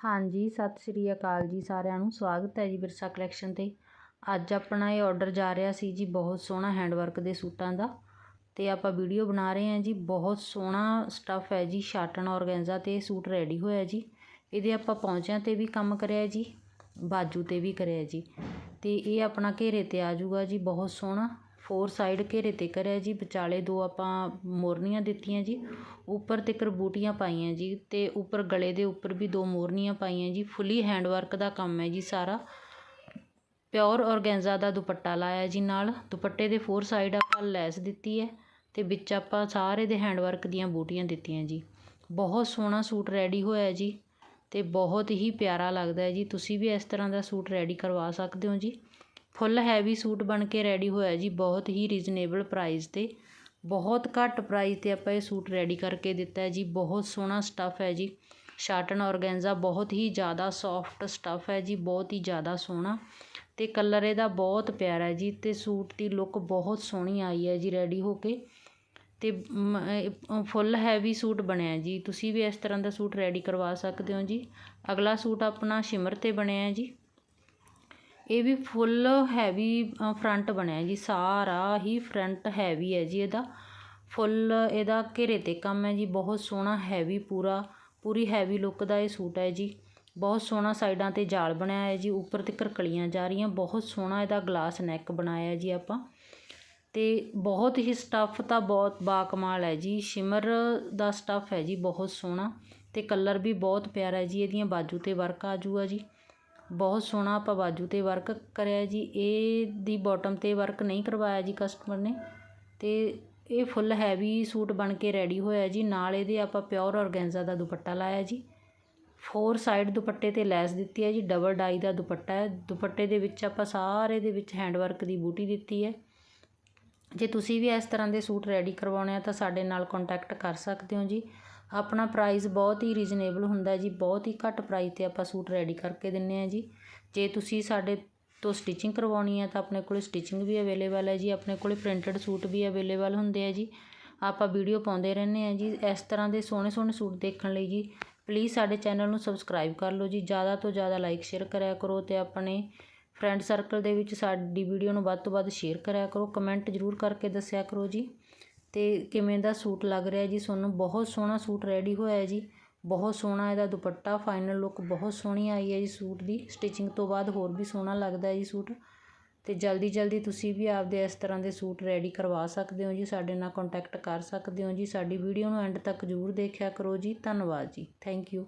ਹਾਂਜੀ, ਸਤਿ ਸ਼੍ਰੀ ਅਕਾਲ ਜੀ ਸਾਰਿਆਂ ਨੂੰ, ਸਵਾਗਤ ਹੈ ਜੀ ਵਿਰਸਾ ਕਲੈਕਸ਼ਨ 'ਤੇ। ਅੱਜ ਆਪਣਾ ਇਹ ਆਰਡਰ ਜਾ ਰਿਹਾ ਸੀ ਜੀ ਬਹੁਤ ਸੋਹਣਾ ਹੈਂਡਵਰਕ ਦੇ ਸੂਟਾਂ ਦਾ ਤੇ ਆਪਾਂ ਵੀਡੀਓ ਬਣਾ ਰਹੇ ਹਾਂ ਜੀ। ਬਹੁਤ ਸੋਹਣਾ ਸਟੱਫ ਹੈ ਜੀ ਸ਼ਾਟਨ ਔਰਗੈਂਜ਼ਾ 'ਤੇ ਸੂਟ ਰੈਡੀ ਹੋਇਆ ਜੀ। ਇਹਦੇ ਆਪਾਂ ਪੌਂਚਿਆਂ 'ਤੇ ਵੀ ਕੰਮ ਕਰਿਆ ਜੀ, ਬਾਜੂ 'ਤੇ ਵੀ ਕਰਿਆ ਜੀ। ਤੇ ਇਹ ਆਪਣਾ ਘੇਰੇ 'ਤੇ ਆ ਜਾਊਗਾ ਜੀ, ਬਹੁਤ ਸੋਹਣਾ। ਫੋਰ ਸਾਈਡ ਘੇਰੇ 'ਤੇ ਕਰਿਆ ਜੀ, ਵਿਚਾਲੇ ਦੋ ਆਪਾਂ ਮੋਰਨੀਆਂ ਦਿੱਤੀਆਂ ਜੀ, ਉੱਪਰ ਤੱਕ ਬੂਟੀਆਂ ਪਾਈਆਂ ਜੀ ਅਤੇ ਉੱਪਰ ਗਲੇ ਦੇ ਉੱਪਰ ਵੀ ਦੋ ਮੋਰਨੀਆਂ ਪਾਈਆਂ ਜੀ, ਫੁੱਲੀ ਹੈਂਡ ਵਰਕ ਦਾ ਕੰਮ ਹੈ ਜੀ ਸਾਰਾ। ਪਿਓਰ ਔਰਗੈਂਜ਼ਾ ਦਾ ਦੁਪੱਟਾ ਲਾਇਆ ਜੀ ਨਾਲ, ਦੁਪੱਟੇ ਦੇ ਫੋਰ ਸਾਈਡ ਆਪਾਂ ਲੈਸ ਦਿੱਤੀ ਹੈ ਅਤੇ ਵਿੱਚ ਆਪਾਂ ਸਾਰੇ ਦੇ ਹੈਂਡ ਵਰਕ ਦੀਆਂ ਬੂਟੀਆਂ ਦਿੱਤੀਆਂ ਜੀ। ਬਹੁਤ ਸੋਹਣਾ ਸੂਟ ਰੈਡੀ ਹੋਇਆ ਜੀ ਅਤੇ ਬਹੁਤ ਹੀ ਪਿਆਰਾ ਲੱਗਦਾ ਹੈ ਜੀ, ਤੁਸੀਂ ਵੀ ਇਸ ਤਰ੍ਹਾਂ ਦਾ ਸੂਟ ਰੈਡੀ ਕਰਵਾ ਸਕਦੇ ਹੋ ਜੀ। ਫੁੱਲ ਹੈਵੀ ਸੂਟ ਬਣ ਕੇ ਰੈਡੀ ਹੋਇਆ ਜੀ, ਬਹੁਤ ਹੀ ਰੀਜ਼ਨੇਬਲ ਪ੍ਰਾਈਸ 'ਤੇ। ਬਹੁਤ ਘੱਟ ਪ੍ਰਾਈਸ 'ਤੇ ਆਪਾਂ ਇਹ ਸੂਟ ਰੈਡੀ ਕਰਕੇ ਦਿੱਤਾ ਜੀ, ਬਹੁਤ ਸੋਹਣਾ ਸਟੱਫ ਹੈ ਜੀ। ਸ਼ਾਟਨ ਔਰਗੈਂਜ਼ਾ ਬਹੁਤ ਹੀ ਜ਼ਿਆਦਾ ਸੋਫਟ ਸਟੱਫ ਹੈ ਜੀ, ਬਹੁਤ ਹੀ ਜ਼ਿਆਦਾ ਸੋਹਣਾ। ਅਤੇ ਕਲਰ ਇਹਦਾ ਬਹੁਤ ਪਿਆਰਾ ਹੈ ਜੀ ਅਤੇ ਸੂਟ ਦੀ ਲੁੱਕ ਬਹੁਤ ਸੋਹਣੀ ਆਈ ਹੈ ਜੀ ਰੈਡੀ ਹੋ ਕੇ। ਅਤੇ ਫੁੱਲ ਹੈਵੀ ਸੂਟ ਬਣਿਆ ਜੀ। ਤੁਸੀਂ ਵੀ ਇਸ ਤਰ੍ਹਾਂ ਦਾ ਸੂਟ ਰੈਡੀ ਕਰਵਾ ਸਕਦੇ ਹੋ ਜੀ। ਅਗਲਾ ਸੂਟ ਆਪਣਾ ਸ਼ਿਮਰ ਤੇ ਬਣਿਆ ਜੀ। ਇਹ ਵੀ ਫੁੱਲ ਹੈਵੀ ਫਰੰਟ ਬਣਿਆ ਜੀ, ਸਾਰਾ ਹੀ ਫਰੰਟ ਹੈਵੀ ਹੈ ਜੀ ਇਹਦਾ। ਫੁੱਲ ਇਹਦਾ ਘੇਰੇ 'ਤੇ ਕੰਮ ਹੈ ਜੀ, ਬਹੁਤ ਸੋਹਣਾ ਹੈਵੀ ਪੂਰਾ, ਪੂਰੀ ਹੈਵੀ ਲੁੱਕ ਦਾ ਇਹ ਸੂਟ ਹੈ ਜੀ। ਬਹੁਤ ਸੋਹਣਾ ਸਾਈਡਾਂ 'ਤੇ ਜਾਲ ਬਣਿਆ ਹੈ ਜੀ, ਉੱਪਰ 'ਤੇ ਕਲੀਆਂ ਜਾ ਰਹੀਆਂ, ਬਹੁਤ ਸੋਹਣਾ ਇਹਦਾ ਗਲਾਸ ਨੈਕ ਬਣਾਇਆ ਜੀ ਆਪਾਂ। ਤੇ ਬਹੁਤ ਹੀ ਸਟੱਫ ਤਾਂ ਬਹੁਤ ਬਾਕਮਾਲ ਹੈ ਜੀ ਸ਼ਿਮਰ ਦਾ ਸਟੱਫ ਹੈ ਜੀ, ਬਹੁਤ ਸੋਹਣਾ। ਤੇ ਕਲਰ ਵੀ ਬਹੁਤ ਪਿਆਰਾ ਹੈ ਜੀ, ਇਹਦੀਆਂ ਬਾਜੂ 'ਤੇ ਵਰਕ ਆ ਜੂਗਾ ਜੀ। ਬਹੁਤ ਸੋਹਣਾ ਆਪਾਂ ਬਾਜੂ 'ਤੇ ਵਰਕ ਕਰਿਆ ਜੀ। ਇਹ ਦੀ ਬੋਟਮ 'ਤੇ ਵਰਕ ਨਹੀਂ ਕਰਵਾਇਆ ਜੀ ਕਸਟਮਰ ਨੇ। ਅਤੇ ਇਹ ਫੁੱਲ ਹੈਵੀ ਸੂਟ ਬਣ ਕੇ ਰੈਡੀ ਹੋਇਆ ਜੀ। ਨਾਲ ਇਹਦੇ ਆਪਾਂ ਪਿਓਰ ਔਰਗੈਂਜ਼ਾ ਦਾ ਦੁਪੱਟਾ ਲਾਇਆ ਜੀ। ਫੋਰ ਸਾਈਡ ਦੁਪੱਟੇ 'ਤੇ ਲੈਸ ਦਿੱਤੀ ਹੈ ਜੀ। ਡਬਲ ਡਾਈ ਦਾ ਦੁਪੱਟਾ ਹੈ। ਦੁਪੱਟੇ ਦੇ ਵਿੱਚ ਆਪਾਂ ਸਾਰੇ ਦੇ ਵਿੱਚ ਹੈਂਡ ਵਰਕ ਦੀ ਬੂਟੀ ਦਿੱਤੀ ਹੈ। ਜੇ ਤੁਸੀਂ ਵੀ ਇਸ ਤਰ੍ਹਾਂ ਦੇ ਸੂਟ ਰੈਡੀ ਕਰਵਾਉਣੇ ਆ ਤਾਂ ਸਾਡੇ ਨਾਲ ਕੰਟੈਕਟ ਕਰ ਸਕਦੇ ਹੋ ਜੀ। ਆਪਣਾ ਪ੍ਰਾਈਜ਼ ਬਹੁਤ ਹੀ ਰੀਜ਼ਨੇਬਲ ਹੁੰਦਾ ਜੀ, ਬਹੁਤ ਹੀ ਘੱਟ ਪ੍ਰਾਈਜ਼ 'ਤੇ ਆਪਾਂ ਸੂਟ ਰੈਡੀ ਕਰਕੇ ਦਿੰਦੇ ਹਾਂ ਜੀ। ਜੇ ਤੁਸੀਂ ਸਾਡੇ ਤੋਂ ਸਟਿਚਿੰਗ ਕਰਵਾਉਣੀ ਹੈ ਤਾਂ ਆਪਣੇ ਕੋਲ ਸਟਿਚਿੰਗ ਵੀ ਅਵੇਲੇਬਲ ਹੈ ਜੀ, ਆਪਣੇ ਕੋਲ ਪ੍ਰਿੰਟਡ ਸੂਟ ਵੀ ਅਵੇਲੇਬਲ ਹੁੰਦੇ ਆ ਜੀ। ਆਪਾਂ ਵੀਡੀਓ ਪਾਉਂਦੇ ਰਹਿੰਦੇ ਆ ਜੀ, ਇਸ ਤਰ੍ਹਾਂ ਦੇ ਸੋਹਣੇ ਸੋਹਣੇ ਸੂਟ ਦੇਖਣ ਲਈ ਜੀ ਪਲੀਜ਼ ਸਾਡੇ ਚੈਨਲ ਨੂੰ ਸਬਸਕ੍ਰਾਈਬ ਕਰ ਲਓ ਜੀ, ਜ਼ਿਆਦਾ ਤੋਂ ਜ਼ਿਆਦਾ ਲਾਈਕ ਸ਼ੇਅਰ ਕਰਿਆ ਕਰੋ ਤੇ ਆਪਣੇ ਫਰੈਂਡ ਸਰਕਲ ਦੇ ਵਿੱਚ ਸਾਡੀ ਵੀਡੀਓ ਨੂੰ ਵੱਧ ਤੋਂ ਵੱਧ ਸ਼ੇਅਰ ਕਰਿਆ ਕਰੋ ਕਮੈਂਟ ਜ਼ਰੂਰ ਕਰਕੇ ਦੱਸਿਆ ਕਰੋ ਜੀ। ਅਤੇ ਕਿਵੇਂ ਦਾ ਸੂਟ ਲੱਗ ਰਿਹਾ ਜੀ? ਤੁਹਾਨੂੰ ਬਹੁਤ ਸੋਹਣਾ ਸੂਟ ਰੈਡੀ ਹੋਇਆ ਜੀ। ਬਹੁਤ ਸੋਹਣਾ ਇਹਦਾ ਦੁਪੱਟਾ ਫਾਈਨਲ ਲੁੱਕ ਬਹੁਤ ਸੋਹਣੀ ਆਈ ਹੈ ਜੀ ਸੂਟ ਦੀ। ਸਟਿਚਿੰਗ ਤੋਂ ਬਾਅਦ ਹੋਰ ਵੀ ਸੋਹਣਾ ਲੱਗਦਾ ਜੀ ਸੂਟ। ਅਤੇ ਜਲਦੀ ਜਲਦੀ ਤੁਸੀਂ ਵੀ ਆਪਦੇ ਇਸ ਤਰ੍ਹਾਂ ਦੇ ਸੂਟ ਰੈਡੀ ਕਰਵਾ ਸਕਦੇ ਹੋ ਜੀ। ਸਾਡੇ ਨਾਲ ਕੋਂਟੈਕਟ ਕਰ ਸਕਦੇ ਹੋ ਜੀ। ਸਾਡੀ ਵੀਡੀਓ ਨੂੰ ਐਂਡ ਤੱਕ ਜ਼ਰੂਰ ਦੇਖਿਆ ਕਰੋ ਜੀ। ਧੰਨਵਾਦ ਜੀ। Thank you